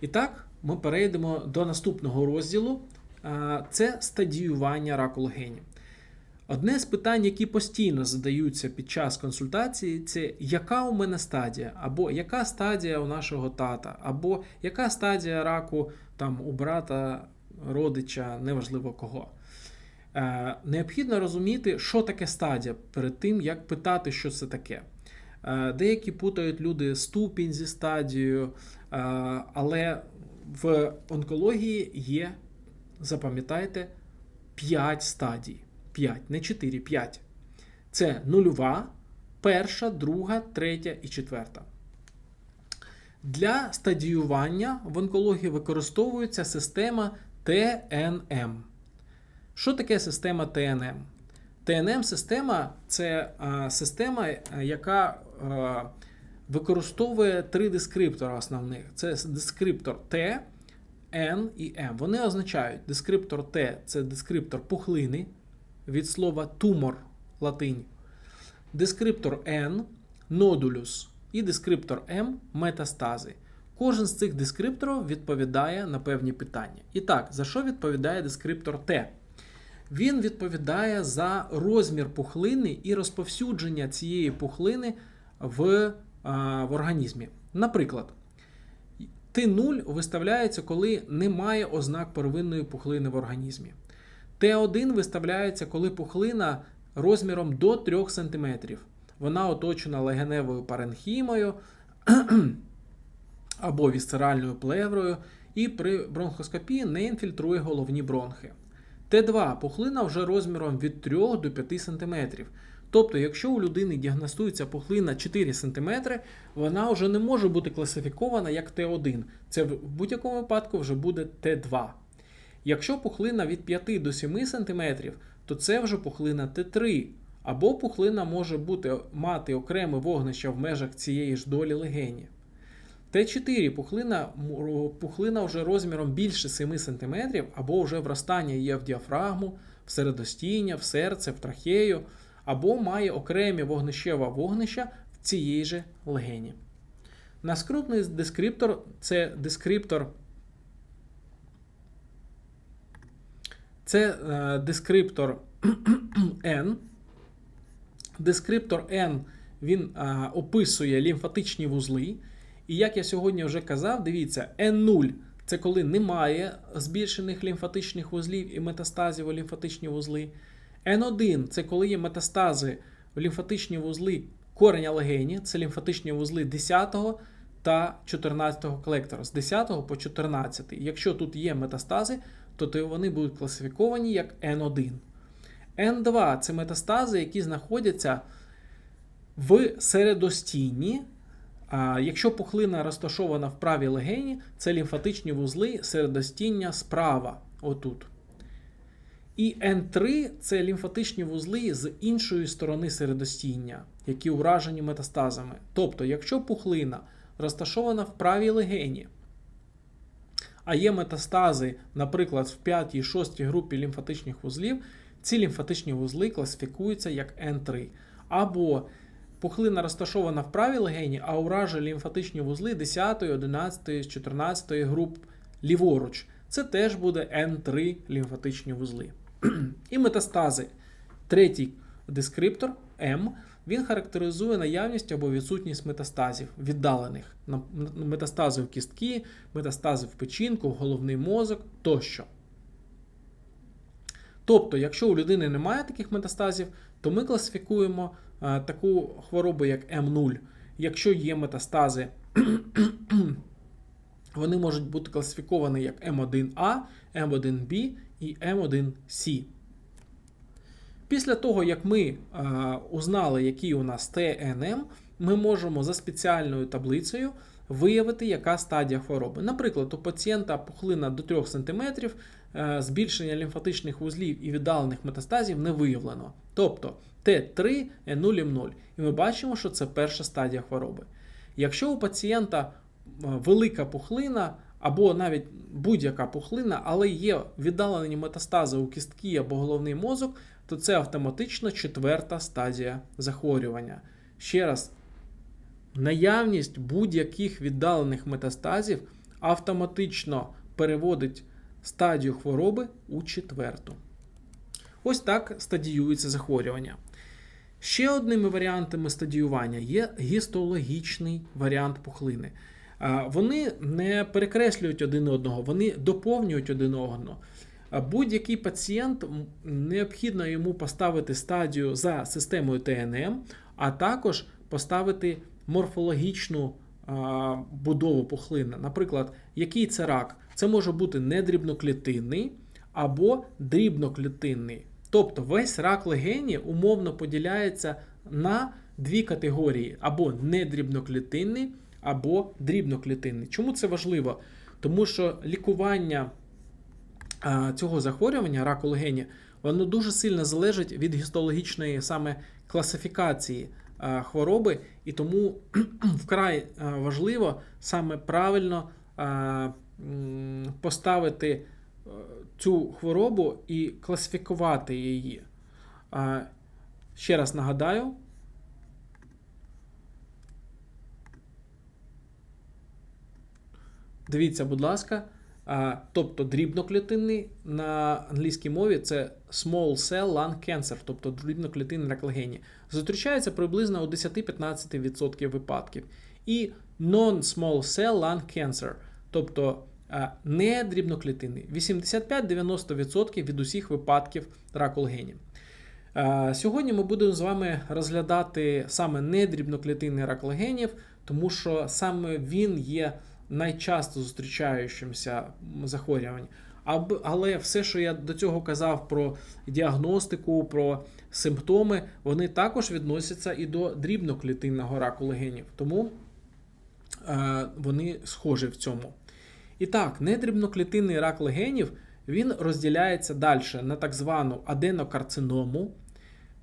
І так, ми перейдемо до наступного розділу. Це стадіювання раку легенів. Одне з питань, які постійно задаються під час консультації, це яка у мене стадія, або яка стадія у нашого тата, або яка стадія раку там, у брата, родича, неважливо кого. Е, необхідно розуміти, що таке стадія перед тим, як питати, що це таке. Е, Деякі путають люди ступінь зі стадією, е, але в онкології є, запам'ятайте, 5 стадій. 5, не 4, 5. Це нульова, перша, друга, третя і четверта. Для стадіювання в онкології використовується система ТНМ. Що таке система ТНМ? ТНМ-система це система, е, яка використовує три дескриптора основних: це дескриптор Т, Н і М. Вони означають дескриптор Т це дескриптор пухлини від слова тумор латинь. Дескриптор N нодулюс і дескриптор М метастази. Кожен з цих дескрипторів відповідає на певні питання. І так, за що відповідає дескриптор Т? Він відповідає за розмір пухлини і розповсюдження цієї пухлини в, а, в організмі. Наприклад, Т0 виставляється, коли немає ознак первинної пухлини в організмі. Т1 виставляється, коли пухлина розміром до 3 см. Вона оточена легеневою паренхімою або вісцеральною плеврою, і при бронхоскопії не інфільтрує головні бронхи. Т2 пухлина вже розміром від 3 до 5 см. Тобто, якщо у людини діагностується пухлина 4 см, вона вже не може бути класифікована як Т1. Це в будь-якому випадку вже буде Т2. Якщо пухлина від 5 до 7 см, то це вже пухлина Т3. Або пухлина може бути, мати окреме вогнище в межах цієї ж долі легені. Т4 пухлина, пухлина вже розміром більше 7 см, або вже вростання є в діафрагму, в середостіння, в серце, в трахею, або має окремі вогнищева вогнища в цієї же легені. Наступний дескриптор це дескриптор. Це е, дескриптор N. Дескриптор N він е, описує лімфатичні вузли. І як я сьогодні вже казав, дивіться, N0 це коли немає збільшених лімфатичних вузлів і метастазів у лімфатичні вузли. N1 це коли є метастази в лімфатичні вузли кореня легені, це лімфатичні вузли 10 та 14 колектора, з 10 по 14. Якщо тут є метастази, то вони будуть класифіковані як N1. N2 це метастази, які знаходяться в середостінні. Якщо пухлина розташована в правій легені, це лімфатичні вузли середостіння справа. Отут. І N3 це лімфатичні вузли з іншої сторони середостіння, які уражені метастазами. Тобто, якщо пухлина розташована в правій легені, а є метастази, наприклад, в 5 і 6 групі лімфатичних вузлів, ці лімфатичні вузли класифікуються як N3. Або пухлина розташована в правій легені, а уражені лімфатичні вузли 10, 11, 14 груп ліворуч. Це теж буде N3 лімфатичні вузли. І метастази. Третій дескриптор М. Він характеризує наявність або відсутність метастазів, віддалених метастази в кістки, метастази в печінку, в головний мозок тощо. Тобто, якщо у людини немає таких метастазів, то ми класифікуємо таку хворобу, як М0. Якщо є метастази, вони можуть бути класифіковані як М1А, М1Б і М1С. Після того, як ми узнали, який у нас ТНМ, ми можемо за спеціальною таблицею виявити, яка стадія хвороби. Наприклад, у пацієнта пухлина до 3 см, збільшення лімфатичних вузлів і віддалених метастазів не виявлено. Тобто Т3 Н0М0. І ми бачимо, що це перша стадія хвороби. Якщо у пацієнта велика пухлина, або навіть будь-яка пухлина, але є віддалені метастази у кістки або головний мозок, то це автоматично четверта стадія захворювання. Ще раз, наявність будь-яких віддалених метастазів автоматично переводить стадію хвороби у четверту. Ось так стадіюється захворювання. Ще одними варіантами стадіювання є гістологічний варіант пухлини. Вони не перекреслюють один одного, вони доповнюють один одного. Будь-який пацієнт необхідно йому поставити стадію за системою ТНМ, а також поставити морфологічну будову пухлини. Наприклад, який це рак? Це може бути недрібноклітинний або дрібноклітинний. Тобто весь рак легені умовно поділяється на дві категорії: або недрібноклітинний, або дрібноклітинний. Чому це важливо? Тому що лікування цього захворювання, раку легені, воно дуже сильно залежить від гістологічної саме класифікації хвороби, і тому вкрай важливо саме правильно поставити е, цю хворобу і класифікувати її. Ще раз нагадаю. Дивіться, будь ласка. Тобто дрібноклітинний на англійській мові це small cell lung cancer, тобто дрібноклітинний рак легені. Зустрічається приблизно у 10-15% випадків. І non-small cell lung cancer, тобто не дрібноклітинний, 85-90% від усіх випадків раку легені. Сьогодні ми будемо з вами розглядати саме недрібноклітинний рак легенів, тому що саме він є найчасто зустрічаючимся захворюванням. Але все, що я до цього казав про діагностику, про симптоми, вони також відносяться і до дрібноклітинного раку легенів. Тому вони схожі в цьому. І так, недрібноклітинний рак легенів він розділяється далі на так звану аденокарциному,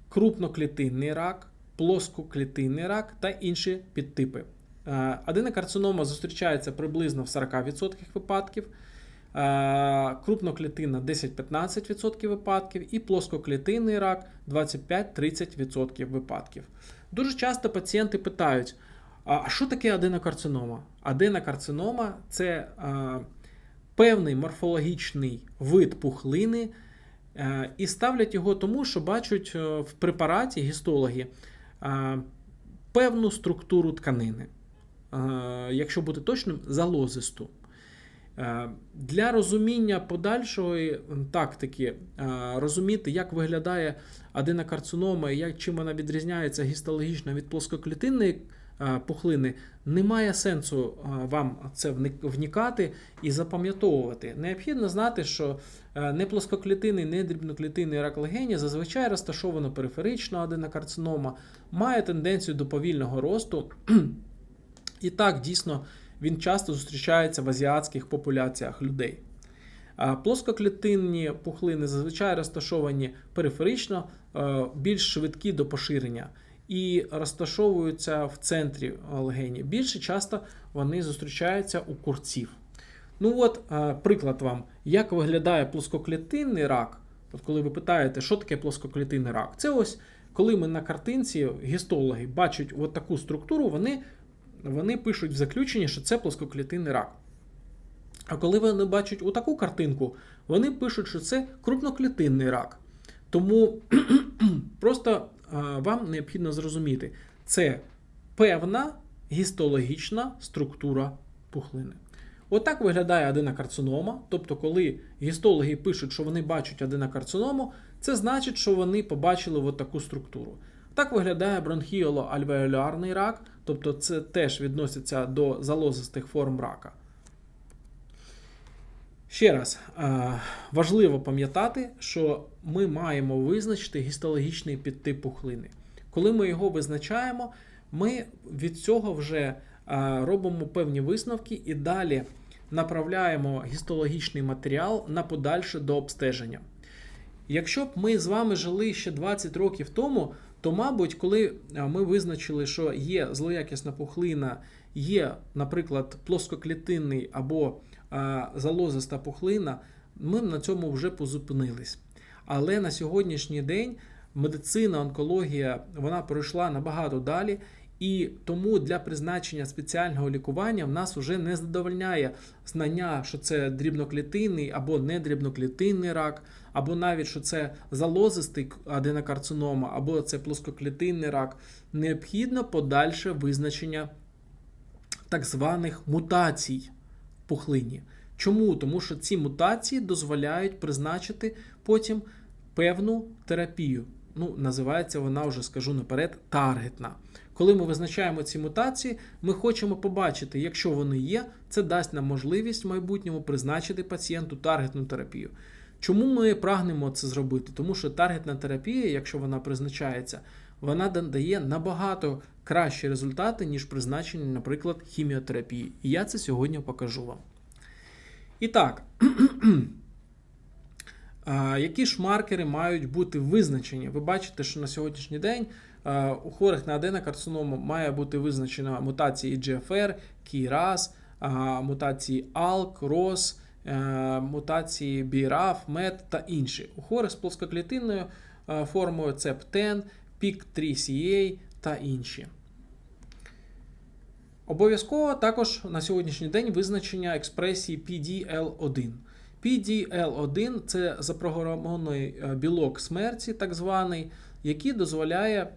крупноклітинний рак, плоскоклітинний рак та інші підтипи. Е, Аденокарцинома зустрічається приблизно в 40% випадків, е, крупноклітинна 10-15% випадків і плоскоклітинний рак 25-30% випадків. Дуже часто пацієнти питають, а що таке аденокарцинома? Аденокарцинома це е, певний морфологічний вид пухлини, е, і ставлять його тому, що бачать е, в препараті гістологи е, певну структуру тканини. Е, Якщо бути точним, залозисту. Для розуміння подальшої тактики, розуміти, як виглядає аденокарцинома і як, чим вона відрізняється гістологічно від плоскоклітинної пухлини, немає сенсу е, вам це вникати і запам'ятовувати. Необхідно знати, що е, не плоскоклітинний, не дрібноклітинний рак легені зазвичай розташовано периферично аденокарцинома, має тенденцію до повільного росту. І так, дійсно, він часто зустрічається в азіатських популяціях людей. Плоскоклітинні пухлини зазвичай розташовані периферично, е, більш швидкі до поширення і розташовуються в центрі легені. Більше часто вони зустрічаються у курців. Ну от, е, приклад вам, як виглядає плоскоклітинний рак. От коли ви питаєте, що таке плоскоклітинний рак, це ось коли ми на картинці гістологи бачать от таку структуру, вони вони пишуть в заключенні, що це плоскоклітинний рак. А коли вони бачать отаку картинку, вони пишуть, що це крупноклітинний рак. Тому просто вам необхідно зрозуміти, це певна гістологічна структура пухлини. Отак виглядає аденокарцинома. Тобто, коли гістологи пишуть, що вони бачать аденокарциному, це значить, що вони побачили от таку структуру. Так виглядає бронхіоло-альвеолярний рак, тобто це теж відноситься до залозистих форм рака. Ще раз, важливо пам'ятати, що ми маємо визначити гістологічний підтип пухлини. Коли ми його визначаємо, ми від цього вже е, робимо певні висновки і далі направляємо гістологічний матеріал на подальше до обстеження. Якщо б ми з вами жили ще 20 років тому, то, мабуть, коли е, ми визначили, що є злоякісна пухлина, є, наприклад, плоскоклітинний або е, залозиста пухлина, ми на цьому вже позупинились. Але на сьогоднішній день медицина, онкологія вона пройшла набагато далі, І тому для призначення спеціального лікування в нас вже не задовольняє знання, що це дрібноклітинний або недрібноклітинний рак, або навіть що це залозистий аденокарцинома, або це плоскоклітинний рак. Необхідно подальше визначення так званих мутацій пухлині. Чому? Тому що ці мутації дозволяють призначити потім певну терапію. Ну, називається вона вже скажу наперед таргетна. Коли ми визначаємо ці мутації, ми хочемо побачити, якщо вони є, це дасть нам можливість в майбутньому призначити пацієнту таргетну терапію. Чому ми прагнемо це зробити? Тому що таргетна терапія, якщо вона призначається, вона дає набагато кращі результати, ніж призначення, наприклад, хіміотерапії. І я це сьогодні покажу вам. І так, які ж маркери мають бути визначені? Ви бачите, що на сьогоднішній день у хворих на аденокарциному має бути визначена мутації EGFR, KRAS, мутації ALK, ROS, е, мутації BRAF, MET та інші. У хворих з плоскоклітинною е, формою це PTEN, PIK3CA та інші. Обов'язково також на сьогоднішній день визначення експресії PDL1. PDL1 це запрограмований е, білок смерті, так званий, який дозволяє.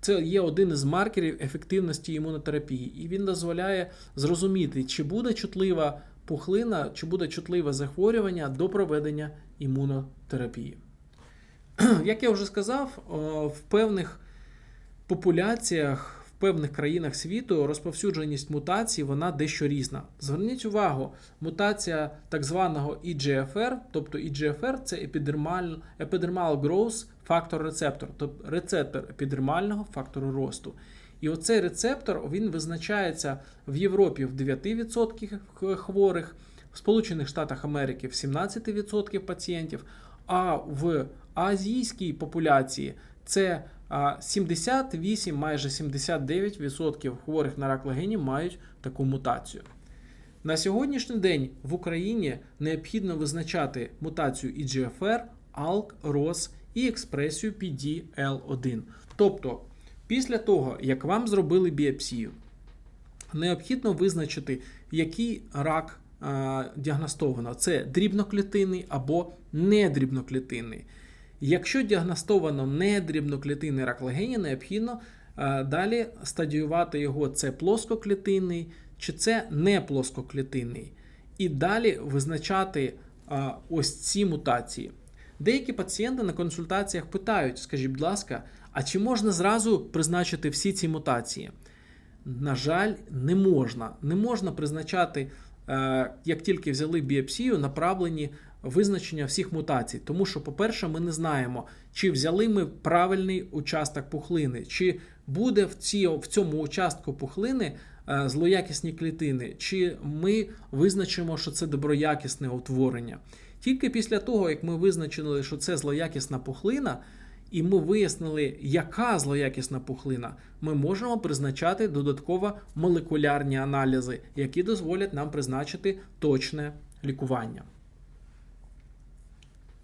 Це є один із маркерів ефективності імунотерапії, і він дозволяє зрозуміти, чи буде чутлива пухлина, чи буде чутливе захворювання до проведення імунотерапії. Як я вже сказав, в певних популяціях певних країнах світу розповсюдженість мутацій вона дещо різна. Зверніть увагу, мутація так званого EGFR, тобто EGFR це епідермаль, Epidermal Growth Factor Receptor, тобто рецептор епідермального фактору росту. І оцей рецептор він визначається в Європі в 9% хворих, в Сполучених Штатах Америки в 17% пацієнтів, а в азійській популяції це 78, майже 79% хворих на рак легенів мають таку мутацію. На сьогоднішній день в Україні необхідно визначати мутацію EGFR, ALK, ROS і експресію PDL1. Тобто, після того, як вам зробили біопсію, необхідно визначити, який рак діагностовано: це дрібноклітинний або недрібноклітинний. Якщо діагностовано недрібноклітинний рак легені, необхідно а, далі стадіювати його це плоскоклітинний чи це не плоскоклітинний. І далі визначати а, ось ці мутації. Деякі пацієнти на консультаціях питають: скажіть, будь ласка, а чи можна зразу призначити всі ці мутації? На жаль, не можна. Не можна призначати, е, як тільки взяли біопсію, направлені визначення всіх мутацій. Тому що, по-перше, ми не знаємо, чи взяли ми правильний участок пухлини, чи буде в, ці, в цьому участку пухлини е, злоякісні клітини, чи ми визначимо, що це доброякісне утворення. Тільки після того, як ми визначили, що це злоякісна пухлина, і ми вияснили, яка злоякісна пухлина, ми можемо призначати додатково молекулярні аналізи, які дозволять нам призначити точне лікування.